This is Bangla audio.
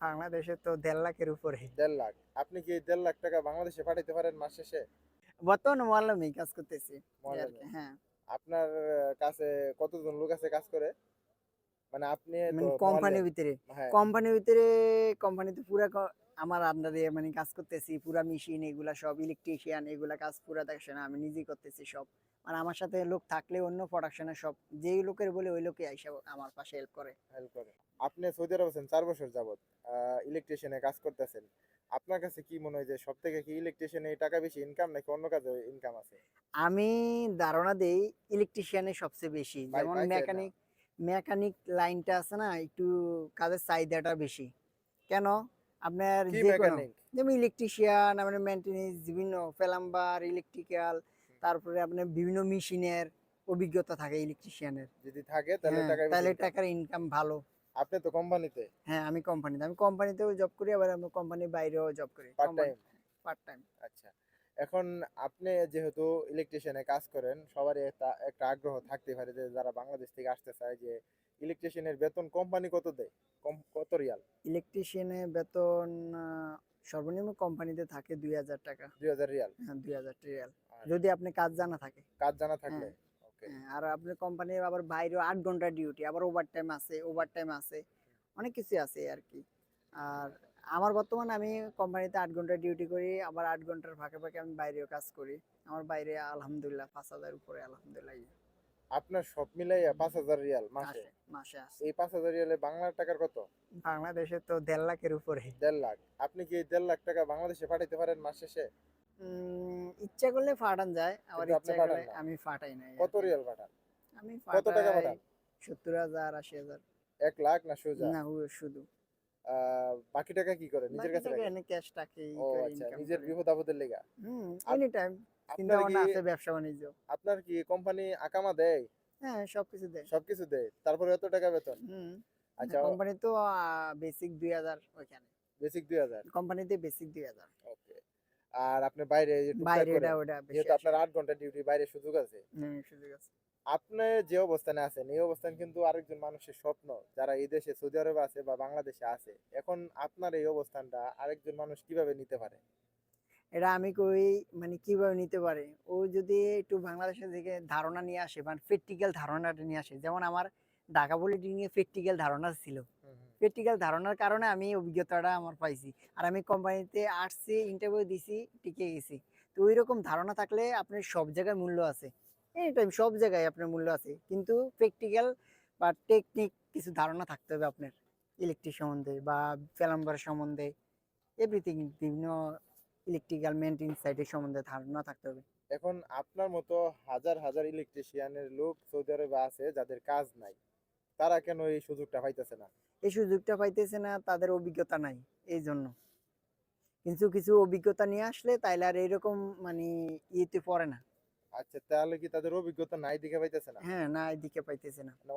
বাংলাদেশে তো দেড় লাখের উপরে। দেড় লাখ। আপনি কি দেড় লাখ টাকা বাংলাদেশে পাঠাইতে পারেন মাস শেষে? বর্তমানে মোয়াল্লামে কাজ করতেছি। হ্যাঁ। আপনার কাছে কতজন লোক আছে কাজ করে? মানে আপনি মানে কোম্পানির ভিতরে। হ্যাঁ। কোম্পানির ভিতরে কোম্পানিতে পুরা আমার আন্ডারে মানে কাজ করতেছি পুরা মেশিন এগুলা সব ইলেকট্রিশিয়ান এগুলা কাজ পুরা দেখছে না আমি নিজেই করতেছি সব। মানে আমার সাথে লোক থাকলে অন্য প্রোডাকশনের সব যেই লোকের বলে ওই লোকে আইসা আমার পাশে হেল্প করে। হেল্প করে। আপনি সৌদি আরব আছেন চার বছর যাবত ইলেকট্রিশিয়ানে কাজ করতেছেন। আপনার কাছে কি মনে হয় যে সব থেকে কি ইলেকট্রিশিয়ানে টাকা বেশি ইনকাম নাকি অন্য কাজে ইনকাম আছে? আমি ধারণা দেই ইলেকট্রিশিয়ানের সবচেয়ে বেশি। যেমন মেকানিক মেকানিক লাইনটা আছে না একটু কাজের চাহিদাটা বেশি। কেন? আপনার যেমন ইলেকট্রিশিয়ান আপনার মেনটেন্স বিভিন্ন প্লাম্বার ইলেকট্রিক্যাল তারপরে আপনার বিভিন্ন মেশিনের অভিজ্ঞতা থাকে ইলেকট্রিশিয়ানের যদি থাকে তাহলে টাকা তাহলে টাকার ইনকাম ভালো। আপনি তো কোম্পানিতে হ্যাঁ আমি কোম্পানিতে আমি কোম্পানিতেও জব করি আবার আমি কোম্পানির বাইরেও জব করি। পার্ট টাইম পার্ট টাইম আচ্ছা। এখন আপনি যেহেতু ইলেকট্রিশিয়ানে কাজ করেন সবারই একটা একটা আগ্রহ থাকতে পারে যে যারা বাংলাদেশ থেকে আসতে চায় যে ইলেকট্রিশিয়ানের বেতন কোম্পানি কত দেয়? কম- কত রিয়াল? ইলেকট্রিশিয়ানের বেতন সর্বনিম্ন কোম্পানিতে থাকে দুই হাজার টাকা। দুই হাজার রিয়াল? হ্যাঁ দুই হাজার রিয়াল। যদি আপনি কাজ জানা থাকে। কাজ জানা থাকলে? ওকে হ্যাঁ, আর আপনি কোম্পানির আবার বাইরেও আট ঘণ্টা ডিউটি আবার ওভার টাইম আছে ওভার টাইম আছে অনেক কিছু আছে আর কি। আর আমার বর্তমানে আমি কোম্পানিতে আট ঘণ্টা ডিউটি করি আবার আট ঘণ্টার ফাঁকে ফাঁকে আমি বাইরেও কাজ করি। আমার বাইরে আলহামদুলিল্লাহ পাঁচ হাজার উপরে আলহামদুলিল্লাহ ইয়ে। আপনার সব মিলাইয়া পাঁচ হাজার রিয়াল মাসে? মাসে এই পাঁচ হাজার রিয়ালে বাংলার টাকার কত? বাংলাদেশে তো দেড় লাখের উপরে। দেড় লাখ। আপনি কি দেড় লাখ টাকা বাংলাদেশে পাঠাইতে পারেন মাস শেষে? ইচ্ছা করলে ফাটান যায় আবার ইচ্ছা করলে আমি ফাটাই নাই কত রিয়াল পাঠান? আমি কত টাকা ফাটাই পাঠান? সত্তর হাজার আশি হাজার। এক লাখ না সোজা? না শুধু। বাকি টাকা কি করে? নিজের কাছে রাখেন? ক্যাশ টাকে আচ্ছা নিজের বিপদ আপদের লেগা? হুম এনি টাইম চিন্তা ভাবনা আছে ব্যবসা বাণিজ্য। আপনার কি কোম্পানি আকামা দেয়? হ্যাঁ সবকিছু দেয়। সবকিছু দেয়। তারপরে এত টাকা বেতন? হুম। আচ্ছা কোম্পানি তো বেসিক দুই হাজার বেসিক দুই হাজার? কোম্পানিতে বেসিক দুই হাজার। ওকে আর আপনি বাইরে যে বাইরে ওটা যেহেতু আপনার আট ঘণ্টা ডিউটি বাইরে সুযোগ আছে। হুম, সুযোগ আছে। আপনি যে অবস্থানে আছেন এই অবস্থান কিন্তু আরেকজন মানুষের স্বপ্ন। যারা এই দেশে সৌদি আরবে আছে বা বাংলাদেশে আছে এখন আপনার এই অবস্থানটা আরেকজন মানুষ কীভাবে নিতে পারে? এটা আমি কই মানে কীভাবে নিতে পারে? ও যদি একটু বাংলাদেশের দিকে ধারণা নিয়ে আসে মানে প্র্যাকটিক্যাল ধারণাটা নিয়ে আসে যেমন আমার ঢাকা পলিটিক নিয়ে প্র্যাকটিক্যাল ধারণা ছিল। প্র্যাকটিক্যাল ধারণার কারণে আমি অভিজ্ঞতাটা আমার পাইছি। আর আমি কোম্পানিতে আসছি ইন্টারভিউ দিছি টিকে গেছি। তো ওই রকম ধারণা থাকলে আপনার সব জায়গায় মূল্য আছে। এনি টাইম সব জায়গায় আপনার মূল্য আছে। কিন্তু প্র্যাকটিক্যাল বা টেকনিক কিছু ধারণা থাকতে হবে আপনার। ইলেকট্রিক সম্বন্ধে বা প্লাম্বার সম্বন্ধে। এভরিথিং বিভিন্ন ইলেকট্রিক্যাল মেনটেন সাইটের সম্বন্ধে ধারণা থাকতে হবে। এখন আপনার মতো হাজার হাজার ইলেকট্রিশিয়ানের লোক সৌদি আরবে আছে যাদের কাজ নাই। তারা কেন এই সুযোগটা পাইতেছে না? এই সুযোগটা পাইতেছে না তাদের অভিজ্ঞতা নাই এই জন্য কিছু কিছু অভিজ্ঞতা নিয়ে আসলে তাইলে আর এরকম মানে ইয়েতে পড়ে না। আচ্ছা তাহলে কি তাদের অভিজ্ঞতা নাই দিকে পাইতেছে না? হ্যাঁ নাই দিকে পাইতেছে না। না,